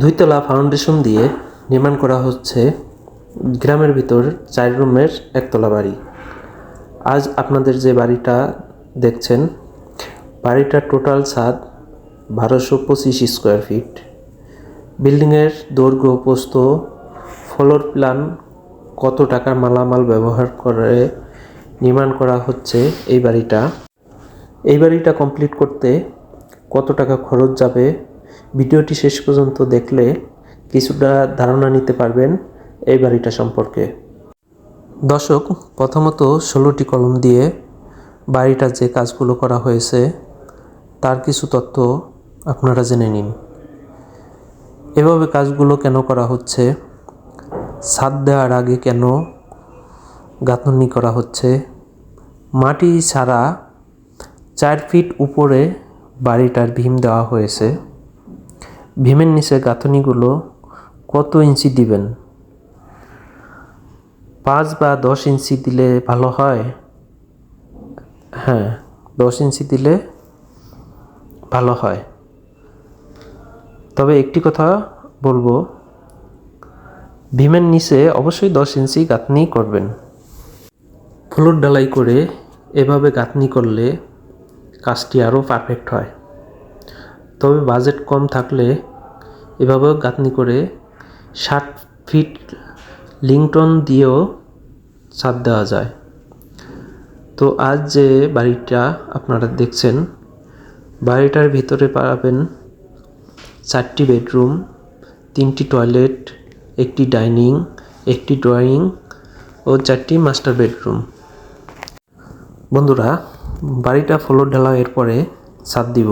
দুইতলা foundation দিয়ে নির্মাণ করা হচ্ছে গ্রামের ভিতর চার রুমের একতলা বাড়ি। আজ আপনাদের যে বাড়িটা দেখছেন, বাড়িটার টোটাল ছাদ বারোশো পঁচিশ স্কোয়ার ফিট। বিল্ডিংয়ের দৈর্ঘ্য প্রস্থ ফ্লোর প্ল্যান কত টাকার মালামাল ব্যবহার করে নির্মাণ করা হচ্ছে এই বাড়িটা? এই বাড়িটা কমপ্লিট করতে কত টাকা খরচ যাবে ভিডিওটি শেষ পর্যন্ত দেখলে কিছুটা ধারণা নিতে পারবেন এই বাড়িটা সম্পর্কে। দর্শক, প্রথমত ষোলোটি কলম দিয়ে বাড়িটার যে কাজগুলো করা হয়েছে, তার কিছু তথ্য আপনারা জেনে নিন। এভাবে কাজগুলো কেন করা হচ্ছে, ছাদ দেওয়ার আগে কেন গাঁথনি করা হচ্ছে, মাটি ছাড়া চার ফিট উপরে বাড়িটার ভীম দেওয়া হয়েছে। ভীমের নিচে গাঁথনিগুলো কত ইঞ্চি দিবেন? পাঁচ বা দশ ইঞ্চি দিলে ভালো হয়। হ্যাঁ দশ ইঞ্চি দিলে ভালো হয়। তবে একটি কথা বলব, ভীমের নিচে অবশ্যই দশ ইঞ্চি গাঁথনি করবেন। ফ্লোর ডালাই করে এভাবে গাঁথনি করলে কাজটি আরও পারফেক্ট হয়। তবে বাজেট কম থাকলে এভাবেও গাঁথনি করে ষাট ফিট লিংটন দিয়েও ছাদ দেওয়া যায়। তো আজ যে বাড়িটা আপনারা দেখছেন, বাড়িটার ভিতরে পাবেন চারটি বেডরুম, তিনটি টয়লেট, একটি ডাইনিং, একটি ড্রয়িং ও চারটি মাস্টার বেডরুম। বন্ধুরা, বাড়িটা ফ্লোর ঢালাইয়ের পরে ছাদ দিব।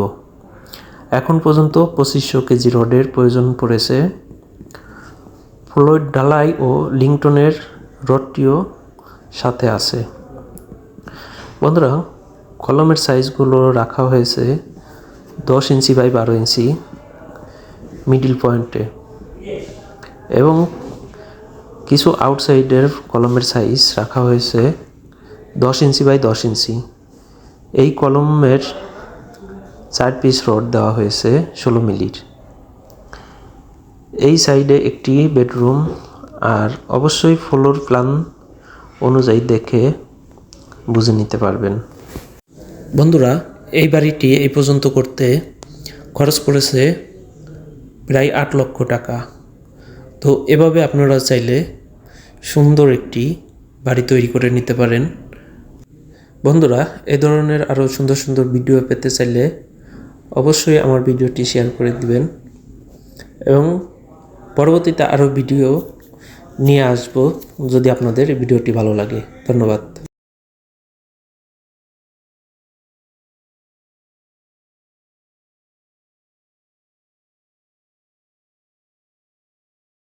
এখন পর্যন্ত পঁচিশশো কেজি রডের প্রয়োজন পড়েছে। ফ্লোর ঢালাই ও লিংটনের রডটিও সাথে আছে। বন্ধুরা, কলমের সাইজগুলো রাখা হয়েছে দশ ইঞ্চি বাই বারো ইঞ্চি মিডিল পয়েন্টে। এবং কিছু আউটসাইডের কলমের সাইজ রাখা হয়েছে দশ ইঞ্চি বাই দশ ইঞ্চি। এই কলমের চার পিস রড দেওয়া হয়েছে ষোলো মিলির। এই সাইডে একটি বেডরুম আর অবশ্যই ফ্লোর প্ল্যান অনুযায়ী দেখে বুঝে নিতে পারবেন। বন্ধুরা, এই বাড়িটি এই পর্যন্ত করতে খরচ পড়েছে প্রায় আট লক্ষ টাকা। তো এভাবে আপনারা চাইলে সুন্দর একটি বাড়ি তৈরি করে নিতে পারেন। বন্ধুরা, এ ধরনের আরও সুন্দর সুন্দর ভিডিও পেতে চাইলে অবশ্যই আমার ভিডিওটি শেয়ার করে দিবেন। এবং পরবর্তীতে আরও ভিডিও নিয়ে আসব যদি আপনাদের ভিডিওটি ভালো লাগে। ধন্যবাদ।